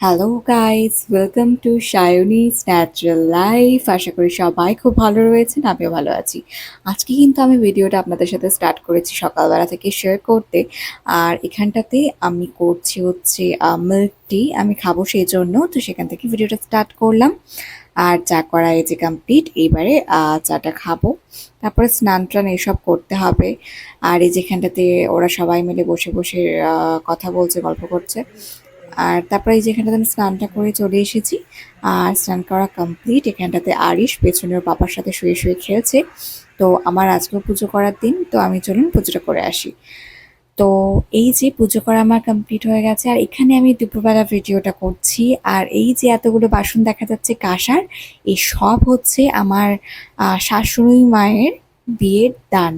Hello guys welcome to Sayani's natural life আশা করি সবাই খুব ভালো রয়েছেন, আমিও ভালো আছি। আজকে কিন্তু আমি ভিডিওটা আপনাদের সাথে স্টার্ট করেছি সকালবেলা থেকে শেয়ার করতে। আর এখানটাতে আমি করছি হচ্ছে মিল্ক টি আমি খাব সেই জন্য তো সেখান থেকে ভিডিওটা স্টার্ট করলাম। আর চা করা এই যে কমপ্লিট এইবারে চাটা খাব। তারপরে স্নান টান এসব করতে হবে। আর এই যেখানটাতে ওরা সবাই মিলে বসে বসে কথা বলছে, গল্প করছে। আর তারপরে এই যেখানটাতে আমি স্নানটা করে চলে এসেছি। আর স্নান করা কমপ্লিট এখানটাতে আরিশ পেছনের পাপার সাথে শুয়ে শুয়ে খেলছে। তো আমার আজকেও পুজো করার দিন। তো আমি চলুন পুজোটা করে আসি। তো এই যে পুজো করা আমার কমপ্লিট হয়ে গেছে। আর এখানে আমি দুপুরবেলা ভিডিওটা করছি। আর এই যে এতগুলো বাসন দেখা যাচ্ছে কাঁসার এই সব হচ্ছে আমার শাশুড়ি মায়ের বিয়ের দান।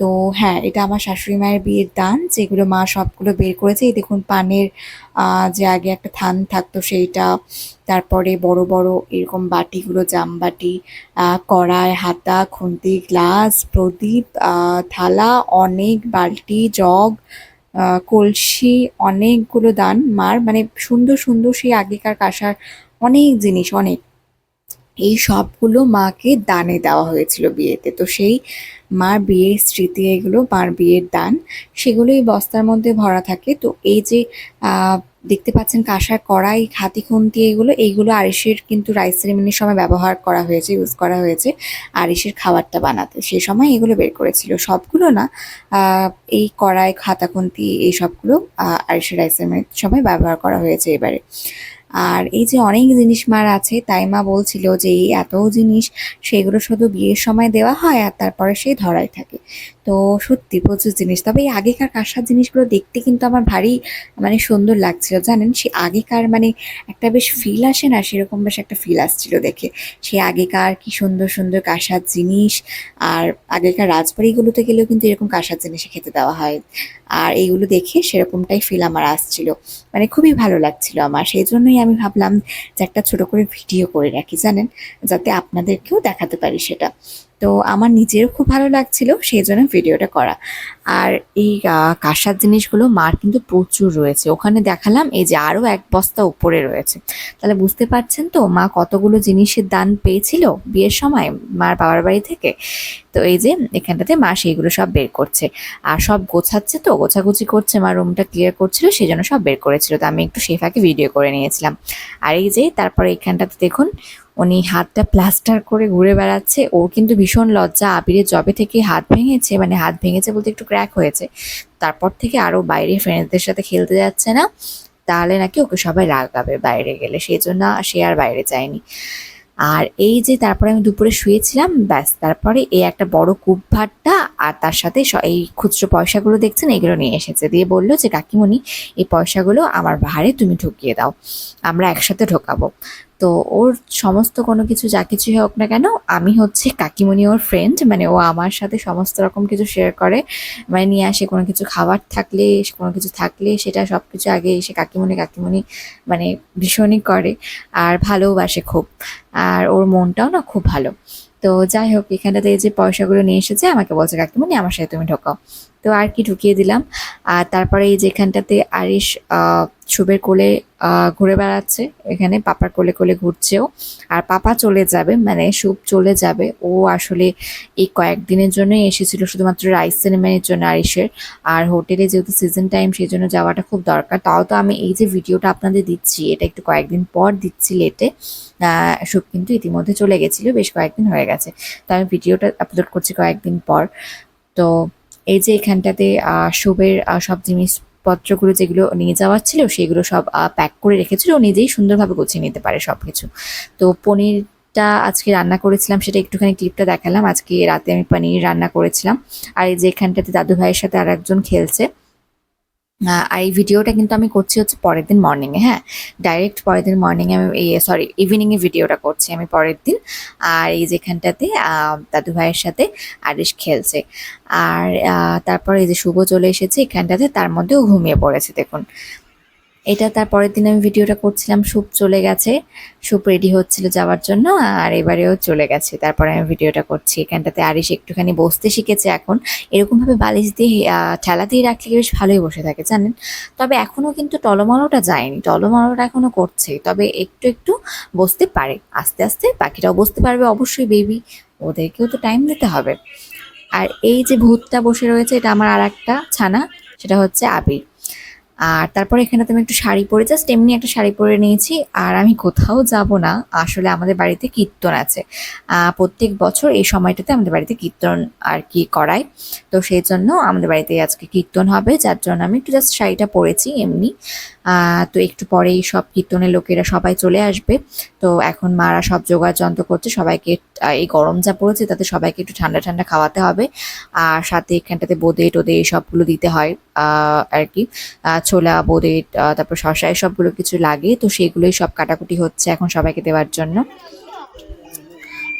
তো হ্যাঁ এটা আমার শাশুড়ি মায়ের বিয়ের দান, যেগুলো মা সবগুলো বের করেছে। এই দেখুন, পানের যে আগে একটা থান থাকতো সেইটা, তারপরে বড় বড় এরকম বাটিগুলো, জামবাটি কড়াই, হাতা, খুন্তি, গ্লাস, প্রদীপ থালা, অনেক বালতি, জগ কলসি, অনেকগুলো দান মার। মানে সুন্দর সুন্দর সেই আগেকার কাঁসার অনেক জিনিস, অনেক। এই সবগুলো মাকে দানে দেওয়া হয়েছিল বিয়েতে। তো সেই মার বিয়ের স্মৃতি এগুলো, মার বিয়ের দান সেগুলো এই বস্তার মধ্যে ভরা থাকে। তো এই যে দেখতে পাচ্ছেন কাঁসার কড়াই, হাতি খুন্তি এগুলো, এইগুলো আরিসের কিন্তু রাইস সেরিমনির সময় ব্যবহার করা হয়েছে, ইউজ করা হয়েছে আরিসের খাবারটা বানাতে। সে সময় এগুলো বের করেছিল। সবগুলো না এই কড়াই খাতা খুন্তি, এই সবগুলো আরিসের রাইস সেরিমনির সময় ব্যবহার করা হয়েছে এবারে। আর এই যে অনেক জিনিস মার আছে, তাই মা বলছিল যে এই এত জিনিস সেগুলো শুধু বিয়ের সময় দেওয়া হয় আর তারপরে সেই ধরাই থাকে। তো সত্যি প্রচুর জিনিস। তবে এই আগেকার কাঁসার জিনিসগুলো দেখতে কিন্তু আমার ভারী মানে সুন্দর লাগছিল, জানেন? সে আগেকার মানে একটা বেশ ফিল আসে না, সেরকম বেশ একটা ফিল আসছিল দেখে। সে আগেকার কি সুন্দর সুন্দর কাঁসার জিনিস আর আগেকার রাজবাড়িগুলোতে গেলেও কিন্তু এরকম কাঁসার জিনিস খেতে দেওয়া হয়। আর এইগুলো দেখে সেরকমটাই ফিল আমার আসছিল। মানে খুবই ভালো লাগছিল আমার। সেই জন্যই আমি ভাবলাম যে একটা ছোট করে ভিডিও করে রাখি, জানেন? যাতে আপনাদেরকেও দেখাতে পারি সেটা। তো আমার নিজেরও খুব ভালো লাগছিল সেই জন্য ভিডিওটা করা। আর এই কাঁসার জিনিসগুলো মার কিন্তু প্রচুর রয়েছে। ওখানে দেখালাম এই যে আরও এক বস্তা উপরে রয়েছে। তাহলে বুঝতে পারছেন তো মা কতগুলো জিনিসের দান পেয়েছিল বিয়ের সময় মার বাবার বাড়ি থেকে? তো এই যে এখানটাতে মা সেইগুলো সব বের করছে। আর সব গোছাচ্ছে তো, গোছাগুছি করছে, মা রুমটা ক্লিয়ার করছিল সেই জন্য সব বের করেছিল। তো আমি একটু সেই ফাঁকে ভিডিও করে নিয়েছিলাম। আর এই যে তারপরে এখানটাতে দেখুন উনি হাতটা প্লাস্টার করে ঘুরে বেড়াচ্ছে। ওর কিন্তু ভীষণ লজ্জা, আবিরের জবে থেকে হাত ভেঙেছে মানে হাত ভেঙেছে বলতে একটু ক্র্যাক হয়েছে। তারপর থেকে আরও বাইরে ফ্রেন্ডসদের সাথে খেলতে যাচ্ছে না। তাহলে নাকি ওকে সবাই রাগাবে বাইরে গেলে, সেই জন্য সে আর বাইরে যায়নি। আর এই যে তারপরে আমি দুপুরে শুয়েছিলাম, ব্যাস, তারপরে এই একটা বড় কূপ ভাতটা আর তার সাথে এই খুচরো পয়সাগুলো দেখছেন? এগুলো নিয়ে এসেছে। দিয়ে বলল যে, কাকিমণি, এই পয়সাগুলো আমার ভাড়ে তুমি ঢুকিয়ে দাও। আমরা একসাথে ঢোকাবো। তো ওর সমস্ত কোনো কিছু যা কিছুই হোক না কেন, আমি হচ্ছে কাকিমণি ওর ফ্রেন্ড মানে ও আমার সাথে সমস্ত রকম কিছু শেয়ার করে। মানে নিয়ে আসে কোনো কিছু খাবার থাকলে, কোনো কিছু থাকলে, সেটা সব কিছু আগে এসে কাকিমণি কাকিমণি মানে ভীষণই করে আর ভালোবাসে খুব। আর ওর মনটাও না খুব ভালো। তো যাই হোক, এখানটাতে যে পয়সাগুলো নিয়ে এসেছে, আমাকে বলছে, কাকিমণি, আমার সাথে তুমি ঢোকাও। তো আর কি ঢুকিয়ে দিলাম। আর তারপরে এই যেখানটাতে আরিশ শুভের কোলে ঘুরে বেড়াচ্ছে। এখানে পাপার কোলে কোলে ঘুরছেও। আর পাপা চলে যাবে মানে শুভ চলে যাবে। ও আসলে এই কয়েকদিনের জন্যই এসেছিল, শুধুমাত্র রাইস সেরেমনির জন্য আরিশের। আর হোটেলে যেহেতু সিজন টাইম সেই জন্য যাওয়াটা খুব দরকার। তাও তো আমি এই যে ভিডিওটা আপনাদের দিচ্ছি, এটা একটু কয়েকদিন পর দিচ্ছি লেটে শুভ কিন্তু ইতিমধ্যে চলে গেছিল, বেশ কয়েকদিন হয়ে গেছে। তো আমি ভিডিওটা আপলোড করছি কয়েকদিন পর। তো এই যে এখানটাতে শুভের সব জিনিসপত্রগুলো যেগুলো নিয়ে যাওয়ার ছিল, সেগুলো সব প্যাক করে রেখেছিল। ও নিজেই সুন্দরভাবে গুছিয়ে নিতে পারে সব কিছু তো পনিরটা আজকে রান্না করেছিলাম, সেটা একটুখানি ক্লিপটা দেখালাম। আজকে রাতে আমি পনির রান্না করেছিলাম। আর এই যে এখানটাতে দাদু ভাইয়ের সাথে আর একজন খেলছে। আর এই ভিডিওটা কিন্তু আমি করছি হচ্ছে পরের দিন মর্নিংয়ে হ্যাঁ? ডাইরেক্ট পরের দিন মর্নিংয়ে আমি এই সরি ইভিনিংয়ে ভিডিওটা করছি আমি পরের দিন। আর এই যেখানটাতে দাদু ভাইয়ের সাথে আরিশ খেলছে। আর তারপরে এই যে শুভ চলে এসেছে এখানটাতে, তার মধ্যেও ঘুমিয়ে পড়েছে, দেখুন। এটা তার পরের দিন আমি ভিডিওটা করছিলাম স্যুপ চলে গেছে। স্যুপ রেডি হচ্ছিল যাওয়ার জন্য, আর এবারেও চলে গেছে। তারপরে আমি ভিডিওটা করছি এখানটাতে। আরিশ একটুখানি বসতে শিখেছে এখন। এরকমভাবে বালিশ দিয়ে ঠেলা দিয়ে রাখলে বেশ ভালোই বসে থাকে, জানেন? তবে এখনও কিন্তু টলমলোটা যায়নি। টলমলোটা এখনও করছে তবে একটু একটু বসতে পারে। আস্তে আস্তে বাকিটাও বসতে পারবে অবশ্যই বেবি ওদেরকেও তো টাইম দিতে হবে। আর এই যে ভূতটা বসে রয়েছে, এটা আমার আর একটা ছানা, সেটা হচ্ছে আবির। আর তারপরে এখানে তুমি একটু শাড়ি পরে জাস্ট এমনি একটা শাড়ি পরে নিয়েছি। আর আমি কোথাও যাব না, আসলে আমাদের বাড়িতে কীর্তন আছে। প্রত্যেক বছর এই সময়টাতে আমাদের বাড়িতে কীর্তন আর কি করায় তো সেই জন্য আমাদের বাড়িতে আজকে কীর্তন হবে, যার জন্য আমি একটু জাস্ট শাড়িটা পরেছি এমনি। তো একটু পরেই সব কীর্তনের লোকেরা সবাই চলে আসবে। তো এখন মারা সব জোগাড় যন্ত্র করছে, সবাইকে এই গরম যা পড়েছে তাতে সবাইকে একটু ঠান্ডা ঠান্ডা খাওয়াতে হবে। আর সাথে এখানটাতে বোদে টোদে সবগুলো দিতে হয় আর কি। ছোলা, বোদে তারপর শসা সবগুলো কিছু লাগে, তো সেগুলোই সব কাটাকুটি হচ্ছে এখন সবাইকে দেওয়ার জন্য।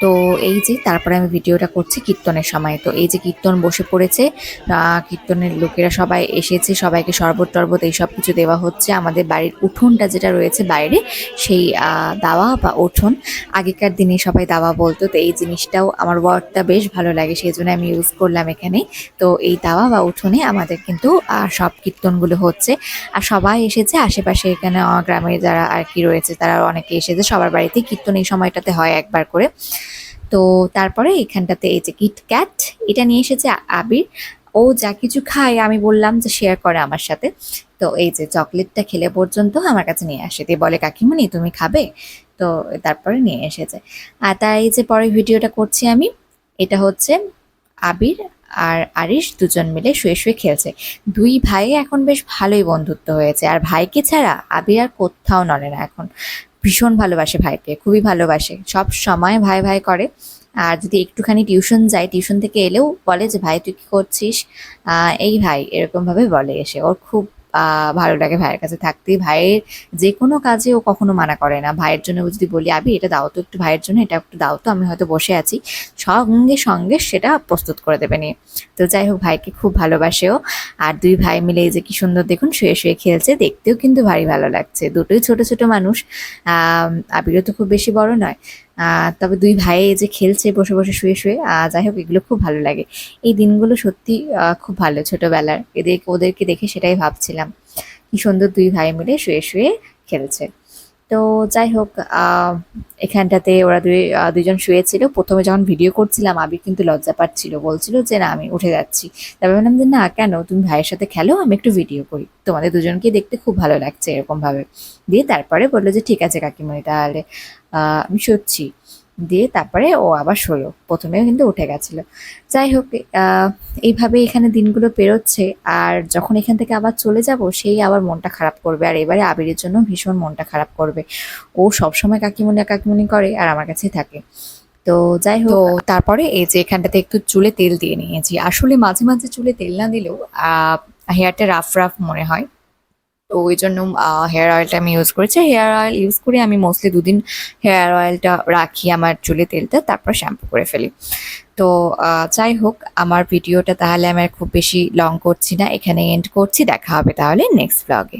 তো এই যে তারপরে আমি ভিডিওটা করছি কীর্তনের সময়। তো এই যে কীর্তন বসে পড়েছে কীর্তনের লোকেরা সবাই এসেছে, সবাইকে শরবত টরবত এইসব কিছু দেওয়া হচ্ছে। আমাদের বাড়ির উঠোনটা যেটা রয়েছে বাইরে, সেই দাওয়া বা উঠোন। আগেকার দিনে সবাই দাওয়া বলতো, তো এই জিনিসটাও আমার ওয়ার্ডটা বেশ ভালো লাগে সেই জন্য আমি ইউজ করলাম এখানে। তো এই দাওয়া বা উঠোনে আমাদের কিন্তু সব কীর্তনগুলো হচ্ছে। আর সবাই এসেছে, আশেপাশে এখানে গ্রামের যারা আর কি রয়েছে, তারা অনেকে এসেছে, সবার বাড়িতে কীর্তন এই সময়টাতে হয় একবার করে। তো তারপরে এখানটাতে এই যে কিটক্যাট এটা নিয়ে এসেছে আবির। ও যা কিছু খায় আমি বললাম যে শেয়ার করে আমার সাথে। তো এই যে চকলেটটা খেলে পর্যন্ত আমার কাছে নিয়ে আসে। দিয়ে বলে, কাকিমণি, তুমি খাবে? তো তারপরে নিয়ে এসেছে। আর তাই যে পরে ভিডিওটা করছি আমি, এটা হচ্ছে আবির আর আরিশ দুজন মিলে শুয়ে শুয়ে খেলছে। দুই ভাই এখন বেশ ভালোই বন্ধুত্ব হয়েছে। আর ভাইকে ছাড়া আবির আর কোথাও নড়ে না এখন। ভীষণ ভালোবাসে ভাইকে, খুবই ভালোবাসে। সব সময় ভাই ভাই করে। আর যদি একটুখানি টিউশন যায়, টিউশন থেকে এলেও বলে যে, ভাই, তুই কি করছিস? এই ভাই এরকমভাবে বলে এসে। ওর খুব ভালো লাগে ভাইয়ের কাছে থাকতে ভাইয়ের যে কোনো কাজে ও কখনো মানা করে না। ভাইয়ের জন্য যদি বলি, আবি, এটা দাও তো একটু ভাইয়ের জন্য, এটা একটু দাও তো, আমি হয়তো বসে আছি। সঙ্গে সঙ্গে সেটা প্রস্তুত করে দেবে নিয়ে। তো যাই হোক, ভাইকে খুব ভালোবাসেও আর দুই ভাই মিলে এই যে কি সুন্দর দেখুন, শুয়ে শুয়ে খেলছে, দেখতেও কিন্তু ভারী ভালো লাগছে। দুটোই ছোট ছোট মানুষ। আবিরও তো খুব বেশি বড় নয়। তবে দুই ভাই যে খেলছে, বসে বসে শুয়ে শুয়ে যাই হোক, এগুলো খুব ভালো লাগে। এই দিনগুলো সত্যি খুব ভালো ছোটবেলার। এদের ওদেরকে দেখে সেটাই ভাবছিলাম। কি সুন্দর দুই ভাই মিলে শুয়ে শুয়ে খেলছে। তো যাই হোক এখানটাতে ওরা দুই দুজন শুয়েছিল। প্রথমে যখন ভিডিও করছিলাম, আবির কিন্তু লজ্জা পাচ্ছিল। বলছিল যে, না, আমি উঠে যাচ্ছি। তারপর বললাম যে, না, কেন? তুমি ভাইয়ের সাথে খেলো, আমি একটু ভিডিও করি। তোমাদের দুজনকে দেখতে খুব ভালো লাগছে এরকমভাবে। দিয়ে তারপরে বলল যে, ঠিক আছে কাকিমণি তাহলে আমি শুচ্ছি। দিয়ে তারপরে ও আবার শোলো। প্রথমে কিন্তু উঠে গেছিল। যাই হোক এইভাবে এখানে দিনগুলো পেরোচ্ছে আর যখন এখান থেকে আবার চলে যাব সেই আবার মনটা খারাপ করবে। আর এবারে আবিরের জন্য ভীষণ মনটা খারাপ করবে। ও সবসময় কাকিমণি কাকিমণি করে আর আমার কাছেই থাকে। তো যাই হোক তারপরে এই যে এখানটাতে একটু চুলে তেল দিয়ে নিয়েছি। আসলে মাঝে মাঝে চুলে তেল না দিলেও হেয়ারটা রাফ রাফ মনে হয়। তো ওই জন্য হেয়ার অয়েলটা আমি ইউজ করেছি। হেয়ার অয়েল ইউজ করে আমি মোস্টলি দুদিন হেয়ার অয়েলটা রাখি আমার চুলে তেলটা তারপর শ্যাম্পু করে ফেলি। তো যাই হোক, আমার ভিডিওটা তাহলে আমার খুব বেশি লং করছি না। এখানে এন্ড করছি। দেখা হবে তাহলে নেক্সট ব্লগে